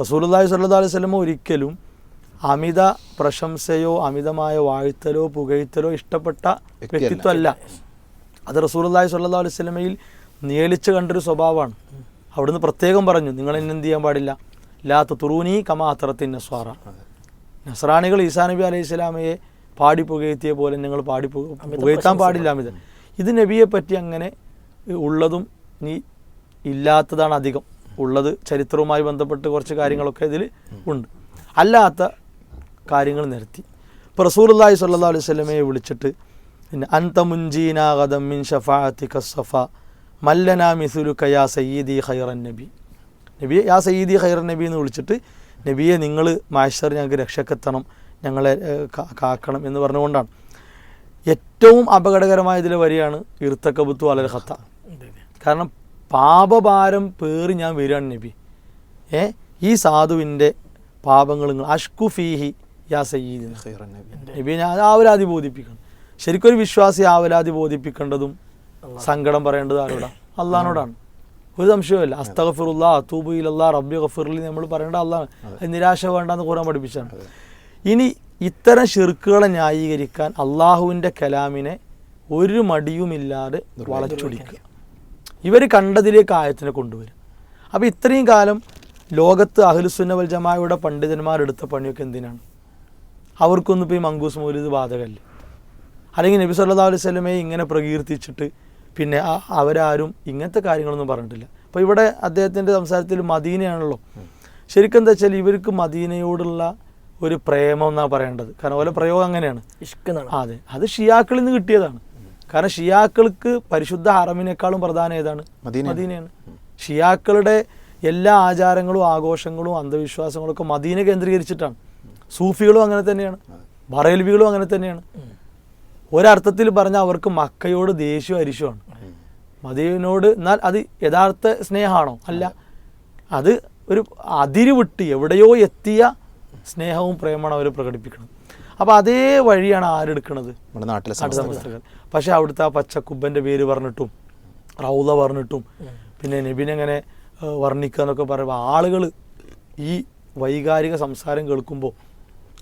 റസൂലുള്ളാഹി സല്ലാ അലൈഹി വസല്ലം ഒരിക്കലും അമിത പ്രശംസയോ അമിതമായ വാഴ്ത്തലോ പുകഴ്ത്തലോ ഇഷ്ടപ്പെട്ട. വ്യക്തിത്വമല്ല. അത് റസൂലുള്ളാഹി സല്ലാ അലൈഹി വസല്ലമയിൽ നിയലിച്ച് കണ്ടൊരു സ്വഭാവമാണ്. അവിടുന്ന് പ്രത്യേകം പറഞ്ഞു നിങ്ങൾ എന്നെ എന്ത് ചെയ്യാൻ പാടില്ല? ലാ തുറൂനി കമാ അത്രത്തിൻ നസ്വാറ. നസ്രാണികൾ ഈസാ നബി അലൈഹി സ്വലാമയെ പാടി പുകഴ്ത്തിയ പോലെ നിങ്ങൾ പാടി പുകഴ്ത്താൻ പാടില്ല അമിത. ഇത് നബിയെ പറ്റി അങ്ങനെ ഉള്ളതും നീ ഇല്ലാത്തതാണ് അധികം. ഉള്ളത് ചരിത്രവുമായി ബന്ധപ്പെട്ട് കുറച്ച് കാര്യങ്ങളൊക്കെ ഇതിൽ ഉണ്ട്. അല്ലാത്ത കാര്യങ്ങൾ നിരത്തി ഇപ്പോൾ റസൂർല്ലാഹി സല്ലാ അലൈഹി സ്വലമയെ വിളിച്ചിട്ട് പിന്നെ അന്ത മുൻജീനാ ഗദം മിൻ ഷഫാഅത്തി കസഫ മല്ലനാ മിസുലു കയാ സയ്യിദി ഖൈറൻ നബി. നബിയെ യാ സയ്യിദി ഖൈറൻ നബി എന്ന് വിളിച്ചിട്ട് നബിയെ നിങ്ങൾ മാഷർ ഞങ്ങൾക്ക് രക്ഷക്കെത്തണം ഞങ്ങളെ കാക്കണം എന്ന് പറഞ്ഞുകൊണ്ടാണ്. ഏറ്റവും അപകടകരമായ ഇതിലെ വരിയാണ് ഇർത്തക്കബുത്തു അലൽ ഹത്ത കാരണം പാപഭാരം പേറി ഞാൻ വരികയാണ് നബി. ഏ? ഈ സാധുവിന്റെ പാപങ്ങൾ നിങ്ങൾ അഷ്കു ഫീഹി യാ സയ്യീദ് നബി. ഞാൻ ആവലാതി ബോധിപ്പിക്കണം. ശരിക്കും ഒരു വിശ്വാസി ആവലാതി ബോധിപ്പിക്കേണ്ടതും സങ്കടം പറയേണ്ടത് ആരോടാ? അള്ളഹാനോടാണ്. ഒരു സംശയവുമില്ല. അസ്തഗഫിറുല്ലാ അത്തൂബു ഇലല്ലാ റബ്ബി ഗഫിറുലി നമ്മൾ പറയേണ്ട അള്ളാഹ്. അത്. നിരാശ വേണ്ടെന്ന് ഖുറാൻ പഠിപ്പിച്ചാണ്. ഇനി ഇത്തരം ഷിർക്കുകളെ ന്യായീകരിക്കാൻ അള്ളാഹുവിന്റെ കലാമിനെ ഒരു മടിയുമില്ലാതെ വളച്ചൊടിക്കുക. ഇവർ കണ്ടതിലേക്ക് ആയത്തിനെ കൊണ്ടുവരും. അപ്പോൾ ഇത്രയും കാലം ലോകത്ത് അഹ്ലുസുന്നവൽ ജമായയുടെ പണ്ഡിതന്മാരെടുത്ത പണിയൊക്കെ എന്തിനാണ്? അവർക്കൊന്നും ഇപ്പോൾ ഈ മങ്കൂസ് മൗലിദ് ബാധകമല്ല. അല്ലെങ്കിൽ നബി സല്ലല്ലാഹു അലൈഹി സ്വലമയെ ഇങ്ങനെ പ്രകീർത്തിച്ചിട്ട് പിന്നെ അവരാരും ഇങ്ങനത്തെ കാര്യങ്ങളൊന്നും പറഞ്ഞിട്ടില്ല. അപ്പോൾ ഇവിടെ അദ്ദേഹത്തിന്റെ സംസാരത്തിൽ മദീനയാണല്ലോ. ശരിക്കും എന്താ വെച്ചാൽ ഇവർക്ക് മദീനയോടുള്ള ഒരു പ്രേമം എന്നാണ് പറയേണ്ടത്. കാരണം ഓരോ പ്രയോഗം അങ്ങനെയാണ്. അതെ. അത് ഷിയാക്കളിൽ നിന്ന് കിട്ടിയതാണ്. കാരണം ഷിയാക്കൾക്ക് പരിശുദ്ധ ഹറമിനേക്കാളും പ്രധാനം ഏതാണ്? മദീനയാണ്. ഷിയാക്കളുടെ എല്ലാ ആചാരങ്ങളും ആഘോഷങ്ങളും അന്ധവിശ്വാസങ്ങളും ഒക്കെ മദീന കേന്ദ്രീകരിച്ചിട്ടാണ്. സൂഫികളും അങ്ങനെ തന്നെയാണ്. ബറേൽവികളും അങ്ങനെ തന്നെയാണ്. ഒരർത്ഥത്തിൽ പറഞ്ഞാൽ അവർക്ക് മക്കയോട് ദേഷ്യവും അരിശുമാണ് മദീനോട് എന്നാൽ അത് യഥാർത്ഥ സ്നേഹമാണോ? അല്ല. അത്. ഒരു അതിരുവിട്ട് എവിടെയോ എത്തിയ സ്നേഹവും പ്രേമമാണ് അവർ പ്രകടിപ്പിക്കുന്നത്. അപ്പോൾ അതേ വഴിയാണ് ആരെടുക്കുന്നത് നമ്മുടെ നാട്ടിലെ. സമസ്തകൾ പക്ഷെ അവിടുത്തെ ആ പച്ചക്കുബന്റെ പേര് പറഞ്ഞിട്ടും റൗദ പറഞ്ഞിട്ടും പിന്നെ നബിനെ എങ്ങനെ ഏഹ്, വർണിക്കുക എന്നൊക്കെ പറയുമ്പോൾ ആളുകൾ ഈ വൈകാരിക സംസാരം കേൾക്കുമ്പോൾ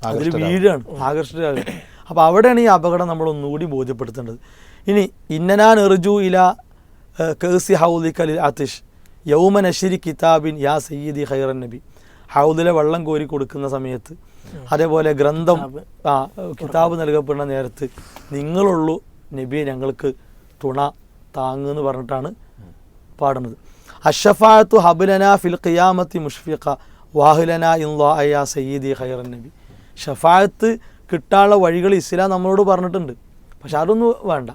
അതിൽ. വീഴാണ് ആകർഷകരാണ് അപ്പോൾ അവിടെയാണ് ഈ അപകടം നമ്മൾ ഒന്നുകൂടി ബോധ്യപ്പെടുത്തേണ്ടത്. ഇനി ഇന്നനാൻ എറിജു ഇല കേസി ഹൗദി കലിൽ ആതിഷ് യൗമൻ അഷിരി കിതാബിൻ യാ സയ്യിദി ഹൈറൻ നബി. ഹൗദിലെ വെള്ളം കോരി കൊടുക്കുന്ന സമയത്ത് അതേപോലെ ഗ്രന്ഥം ആ കിതാബ് നൽകപ്പെടുന്ന നേരത്ത് നിങ്ങളുള്ളൂ നബിയെ ഞങ്ങൾക്ക് തുണ താങ്ങ് എന്ന് പറഞ്ഞിട്ടാണ് പാടുന്നത്. അഷഫാത്തു ഹബുലന ഫിൽ ഖിയാമത്തി മുഷ്ഫിഖ വാഹുലന ഇൻലാ സയ്യിദി ഖൈറൻ നബി. ഷഫായത്ത് കിട്ടാനുള്ള വഴികൾ ഇസ്ലാം നമ്മളോട് പറഞ്ഞിട്ടുണ്ട്. പക്ഷെ അതൊന്നും വേണ്ട.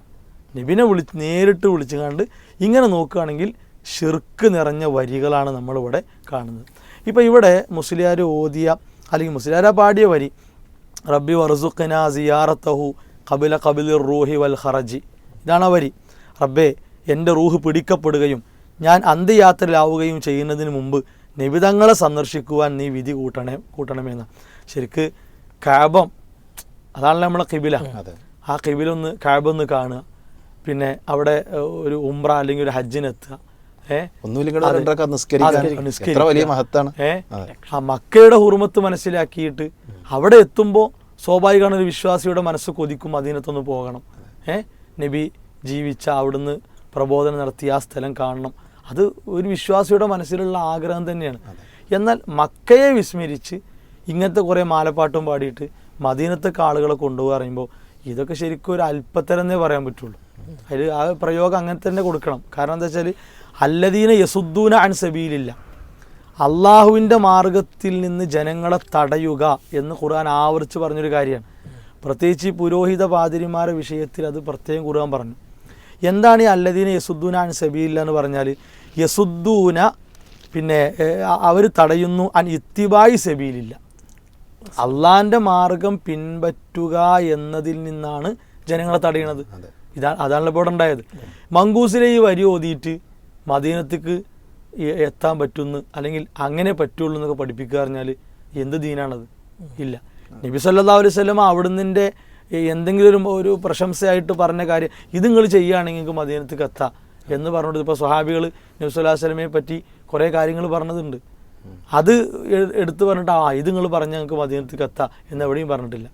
നബിനെ വിളി നേരിട്ട് വിളിച്ചു കണ്ട് ഇങ്ങനെ നോക്കുകയാണെങ്കിൽ ഷിർക്ക് നിറഞ്ഞ വരികളാണ് നമ്മളിവിടെ കാണുന്നത്. ഇപ്പോൾ ഇവിടെ മുസ്ലിയാർ ഓതിയ അല്ലെങ്കിൽ മുസ്ലിയാര പാടിയ വരി റബ്ബി വർസുഖന സിയാറത്തഹു കബില കബിലിർ റൂഹി വൽ ഹറജി ഇതാണ് ആ വരി. റബ്ബേ എന്റെ റൂഹ് പിടിക്കപ്പെടുകയും ഞാൻ അന്ത്യയാത്രയിലാവുകയും ചെയ്യുന്നതിന് മുമ്പ് നിബിതങ്ങളെ സന്ദർശിക്കുവാൻ നീ വിധി കൂട്ടണേ കൂട്ടണമെന്ന്. ശരിക്ക് കാബം അതാണല്ലോ നമ്മളെ കിബില. ആ കിബിലൊന്ന് കാബൊന്ന് കാണുക. പിന്നെ അവിടെ ഒരു ഉംറ അല്ലെങ്കിൽ ഒരു ഹജ്ജിനെത്തുക ആ. മക്കയുടെ ഹുർമത്ത് മനസ്സിലാക്കിയിട്ട് അവിടെ എത്തുമ്പോൾ സ്വാഭാവികമാണ് ഒരു വിശ്വാസിയുടെ മനസ്സ് കൊതിക്കും അതിനകത്തൊന്ന് പോകണം. ഏഹ് നബി ജീവിച്ച അവിടുന്ന് പ്രബോധനം നടത്തിയ ആ സ്ഥലം കാണണം. അത് ഒരു വിശ്വാസിയുടെ മനസ്സിലുള്ള ആഗ്രഹം തന്നെയാണ്. എന്നാൽ മക്കയെ വിസ്മരിച്ച് ഇങ്ങനത്തെ കുറേ മാലപ്പാട്ടും പാടിയിട്ട് മദീനത്തൊക്കെ ആളുകളെ കൊണ്ടുപോകുക പറയുമ്പോൾ ഇതൊക്കെ ശരിക്കും ഒരു അല്പത്തരം എന്നേ പറയാൻ പറ്റുള്ളൂ. അതിൽ ആ പ്രയോഗം അങ്ങനെ തന്നെ കൊടുക്കണം. കാരണം എന്താ വെച്ചാൽ അല്ലദീന യസുദ്ദൂന അൻ സബീലില്ല. അള്ളാഹുവിന്റെ മാർഗത്തിൽ നിന്ന് ജനങ്ങളെ തടയുക എന്ന് ഖുർആൻ ആവർത്തിച്ച് പറഞ്ഞൊരു കാര്യമാണ്. പ്രത്യേകിച്ച് ഈ പുരോഹിത പാതിരിമാരുടെ വിഷയത്തിൽ അത് പ്രത്യേകം ഖുർആൻ പറഞ്ഞു. എന്താണ് ഈ അല്ലദീന യസുദ്ദൂന അൻ സബീലില്ല എന്ന് പറഞ്ഞാൽ? യസുദ്ദൂന പിന്നെ അവർ തടയുന്നു അൻ ഇത്തിബായി സബീലില്ല. അള്ളാന്റെ മാർഗം പിൻപറ്റുക എന്നതിൽ നിന്നാണ് ജനങ്ങളെ തടയണത് ഇതാ അതാണല്ലോ ഇപ്പോൾ ഉണ്ടായത്. മങ്കൂസിലെ ഈ വരി ഓതിയിട്ട് മദീനത്തേക്ക് എത്താൻ പറ്റുമെന്ന് അല്ലെങ്കിൽ അങ്ങനെ പറ്റുള്ളൂ എന്നൊക്കെ പഠിപ്പിക്കുക പറഞ്ഞാൽ എന്ത് ദീനാണത്? ഇല്ല. നബി സല്ലാ അലൈഹി സ്വലം അവിടുന്നിന്റെ എന്തെങ്കിലും ഒരു ഒരു പ്രശംസയായിട്ട് പറഞ്ഞ കാര്യം ഇത് നിങ്ങൾ ചെയ്യുകയാണെങ്കിൽ നിങ്ങൾക്ക് മദീനത്തേക്ക് എത്താം എന്ന് പറഞ്ഞിട്ട് ഇപ്പോൾ സ്വഹാബികൾ നബി സല്ലാ വസ്ലമയെ പറ്റി കുറേ കാര്യങ്ങൾ പറഞ്ഞതുണ്ട്. അത് എടുത്ത് പറഞ്ഞിട്ട് ആ ഇത് നിങ്ങൾ പറഞ്ഞ് ഞങ്ങൾക്ക് മദീനത്തേക്ക് എത്താം എന്ന് എവിടെയും പറഞ്ഞിട്ടില്ല.